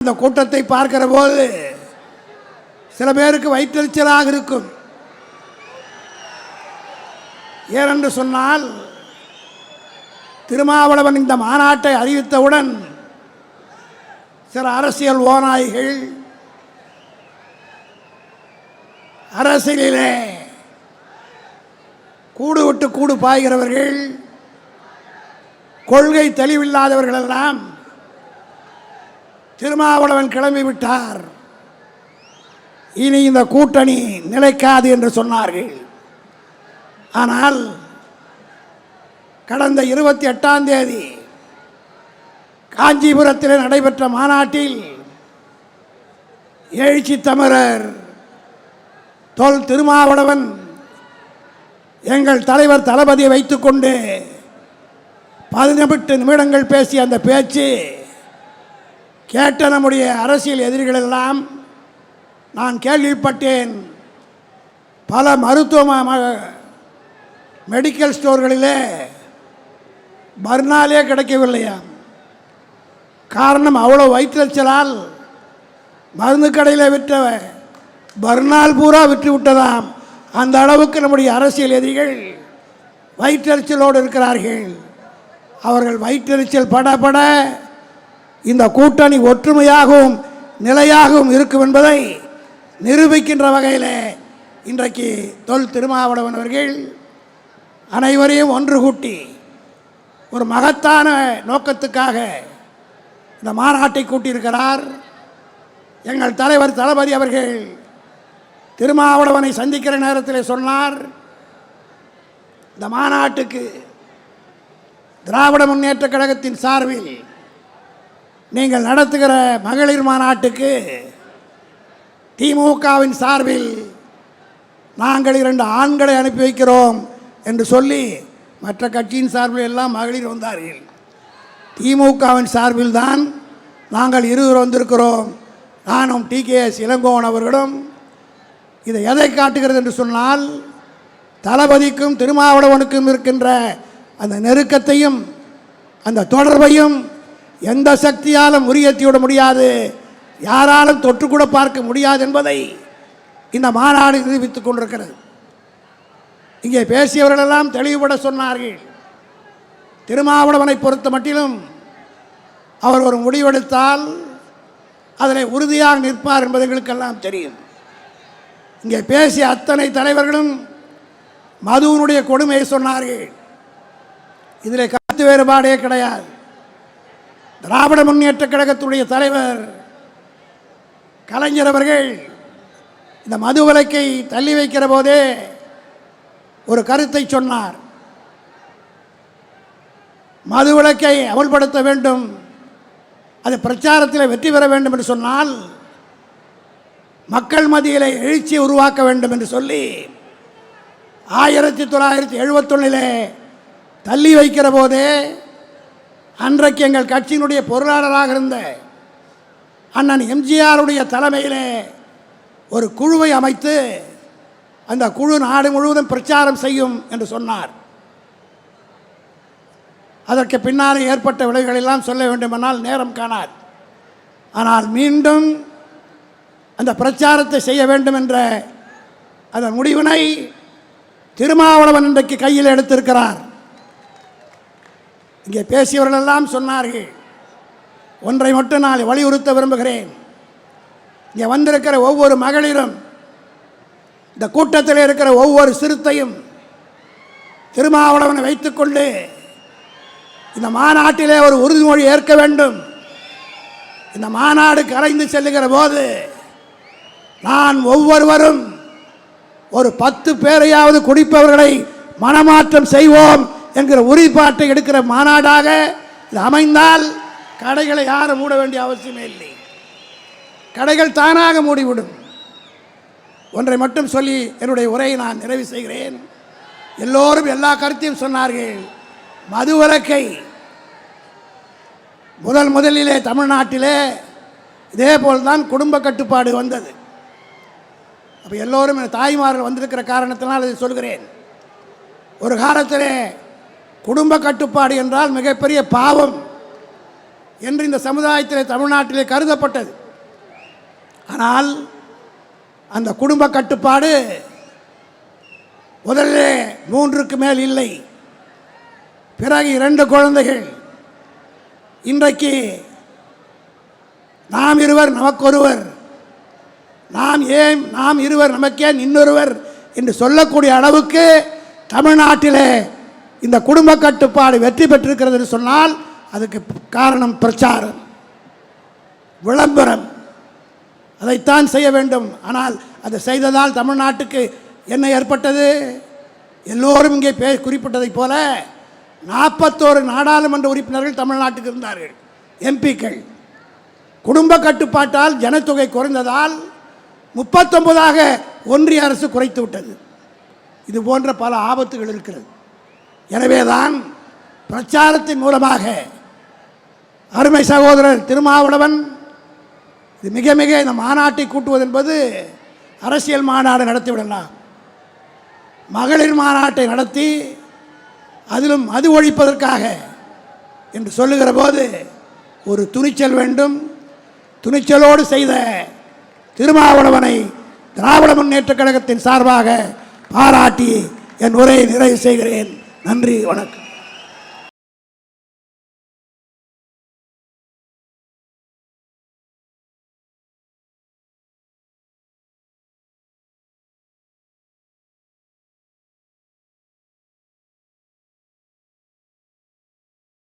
இந்த கூட்டத்தை பார்க்கிற போது சில பேருக்கு வயிற்றெரிச்சலாக இருக்கும். ஏனென்று சொன்னால் திருமாவளவன் இந்த மாநாட்டை அறிவித்தவுடன் சில அரசியல் ஓநாய்கள் அரசியலிலே கூடு விட்டு கூடு பாய்கிறவர்கள் கொள்கை தெளிவில்லாதவர்களெல்லாம் திருமாவளவன் கிளம்பி விட்டார். இனி இந்த கூட்டணி நிலைக்காது என்று சொன்னார்கள். ஆனால் கடந்த இருபத்தி எட்டாம் தேதி காஞ்சிபுரத்தில் நடைபெற்ற மாநாட்டில் எழுச்சி தமிழர் தொல் திருமாவளவன் எங்கள் தலைவர் தளபதியை வைத்துக்கொண்டு பதினெட்டு நிமிடங்கள் பேசிய அந்த பேச்சு கேட்ட நம்முடைய அரசியல் எதிரிகளெல்லாம் நான் கேள்விப்பட்டேன். பல மருத்துவ மெடிக்கல் ஸ்டோர்களிலே மறுநாளே கிடைக்கவில்லையா? காரணம் அவ்வளோ வயிற்றுச்சலால் மருந்து கடையில் விற்ற மறுநாள் பூரா விற்று விட்டதாம். அந்த அளவுக்கு நம்முடைய அரசியல் எதிரிகள் வயிற்றெரிச்சலோடு இருக்கிறார்கள். அவர்கள் வயிற்றெரிச்சல் பட பட இந்த கூட்டணி ஒற்றுமையாகவும் நிலையாகவும் இருக்கும் என்பதை நிரூபிக்கின்ற வகையில் இன்றைக்கு தொல் திருமாவளவன் அவர்கள் அனைவரையும் ஒன்று கூட்டி ஒரு மகத்தான நோக்கத்துக்காக இந்த மாநாட்டை கூட்டியிருக்கிறார். எங்கள் தலைவர் தளபதி அவர்கள் திருமாவளவனை சந்திக்கிற நேரத்தில் சொன்னார் இந்த மாநாட்டுக்கு திராவிட முன்னேற்ற கழகத்தின் சார்பில் நீங்கள் நடத்துகிற மகளிர் மாநாட்டுக்கு திமுகவின் சார்பில் நாங்கள் இரண்டு ஆண்களை அனுப்பி வைக்கிறோம் என்று சொல்லி மற்ற கட்சியின் சார்பில் எல்லாம் மகளிர் வந்தார்கள். திமுகவின் சார்பில் தான் நாங்கள் இருவர் வந்திருக்கிறோம். நானும் டி. கே. எஸ். இளங்கோவன் அவர்களும். இதை எதை காட்டுகிறது என்று சொன்னால் தளபதிக்கும் திருமாவளவனுக்கும் இருக்கின்ற அந்த நெருக்கத்தையும் அந்த தொடர்பையும் எந்த சக்தியாலும் முறியேற்றிவிட முடியாது. யாராலும் தொற்று கூட பார்க்க முடியாது என்பதை இந்த மாநாடு நிரூபித்துக் கொண்டிருக்கிறது. இங்கே பேசியவர்களெல்லாம் தெளிவுபட சொன்னார்கள். திருமாவளவனை பொறுத்த மட்டிலும் அவர் ஒரு முடிவெடுத்தால் அதில் உறுதியாக நிற்பார் என்பது எங்களுக்கெல்லாம் தெரியும். இங்கே பேசிய அத்தனை தலைவர்களும் மதுவனுடைய கொடுமையை சொன்னார்கள். இதில் கருத்து வேறுபாடே கிடையாது. திராவிட முன்னேற்ற கழகத்துடைய தலைவர் கலைஞர் அவர்கள் இந்த மது விலக்கை தள்ளி வைக்கிற போதே ஒரு கருத்தை சொன்னார். மது விலக்கை அமல்படுத்த வேண்டும். அது பிரச்சாரத்தில் வெற்றி பெற வேண்டும் என்று சொன்னால் மக்கள் மத்தியில் எழுச்சியை உருவாக்க வேண்டும் என்று சொல்லி ஆயிரத்தி தொள்ளாயிரத்தி எழுபத்தொன்னிலே தள்ளி வைக்கிற போதே அன்றைக்கு எங்கள் கட்சியினுடைய பொருளாளராக இருந்த அண்ணன் எம்ஜிஆருடைய தலைமையிலே ஒரு குழுவை அமைத்து அந்த குழு நாடு முழுவதும் பிரச்சாரம் செய்யும் என்று சொன்னார். அதற்கு பின்னாலே ஏற்பட்ட விளைவுகளெல்லாம் சொல்ல வேண்டுமானால் நேரம் காணாது. ஆனால் மீண்டும் அந்த பிரச்சாரத்தை செய்ய வேண்டும் என்ற அந்த முடிவினை திருமாவளவன் இன்றைக்கு கையில் எடுத்திருக்கிறார். இங்கே பேசியவர்களெல்லாம் சொன்னார்கள். ஒன்றை மட்டும் நான் வலியுறுத்த விரும்புகிறேன். இங்கே வந்திருக்கிற ஒவ்வொரு மகளிரும் இந்த கூட்டத்தில் இருக்கிற ஒவ்வொரு சிறுத்தையும் திருமாவளவனை வைத்துக்கொண்டு இந்த மாநாட்டிலே ஒரு உறுதிமொழி ஏற்க வேண்டும். இந்த மாநாடு கலைந்து செல்லுகிற போது நான் ஒவ்வொருவரும் ஒரு பத்து பேரையாவது குடிப்பவர்களை மனமாற்றம் செய்வோம். என்கிற உறுதிப்பாட்டை எடுக்கிற மாநாடாக இது அமைந்தால் கடைகளை யாரும் மூட வேண்டிய அவசியமே இல்லை. கடைகள் தானாக மூடிவிடும். ஒன்றை மட்டும் சொல்லி என்னுடைய உரையை நான் நிறைவு செய்கிறேன். எல்லோரும் எல்லா கருத்தையும் சொன்னார்கள். மதுவிலக்கை முதல் முதலிலே தமிழ்நாட்டிலே இதே போல்தான் குடும்ப கட்டுப்பாடு வந்தது. அப்போ எல்லோரும் என் தாய்மார்கள் வந்திருக்கிற காரணத்தினால் இதை சொல்கிறேன். ஒரு காலத்திலே குடும்ப கட்டுப்பாடு என்றால் மிகப்பெரிய பாவம் என்று இந்த சமுதாயத்திலே தமிழ்நாட்டிலே கருதப்பட்டது. ஆனால் அந்த குடும்ப கட்டுப்பாடு முதலே மூன்றுக்கு மேல் இல்லை. பிறகு இரண்டு குழந்தைகள். இன்றைக்கு நாம் இருவர் நமக்கொருவர். நாம் ஏன் நாம் இருவர் நமக்கேன் இன்னொருவர் என்று சொல்லக்கூடிய அளவுக்கு தமிழ்நாட்டிலே இந்த குடும்ப கட்டுப்பாடு வெற்றி பெற்றிருக்கிறது என்று சொன்னால் அதுக்கு காரணம் பிரச்சாரம் விளம்பரம். அதைத்தான் செய்ய வேண்டும். ஆனால் அதை செய்ததால் தமிழ்நாட்டுக்கு என்ன ஏற்பட்டது? எல்லோரும் இங்கே பே குறிப்பிட்டதைப் போல நாற்பத்தோரு நாடாளுமன்ற உறுப்பினர்கள் தமிழ்நாட்டுக்கு இருந்தார்கள். எம்பிக்கள். குடும்ப கட்டுப்பாட்டால் ஜனத்தொகை குறைந்ததால் முப்பத்தொன்பதாக ஒன்றிய அரசு குறைத்து விட்டது. இது போன்ற பல ஆபத்துகள் இருக்கிறது. எனவேதான் பிரச்சாரத்தின் மூலமாக அருமை சகோதரர் திருமாவளவன் இது மிக மிக இந்த மாநாட்டை கூட்டுவது என்பது அரசியல் மாநாடு நடத்திவிடலாம். மகளிர் மாநாட்டை நடத்தி அதிலும் மது ஒழிப்பதற்காக என்று சொல்லுகிற போது ஒரு துணிச்சல் வேண்டும். துணிச்சலோடு செய்த திருமாவளவனை திராவிட முன்னேற்றக் கழகத்தின் சார்பாக பாராட்டி என் உரையை நிறைவு செய்கிறேன். நன்றி வணக்கம்.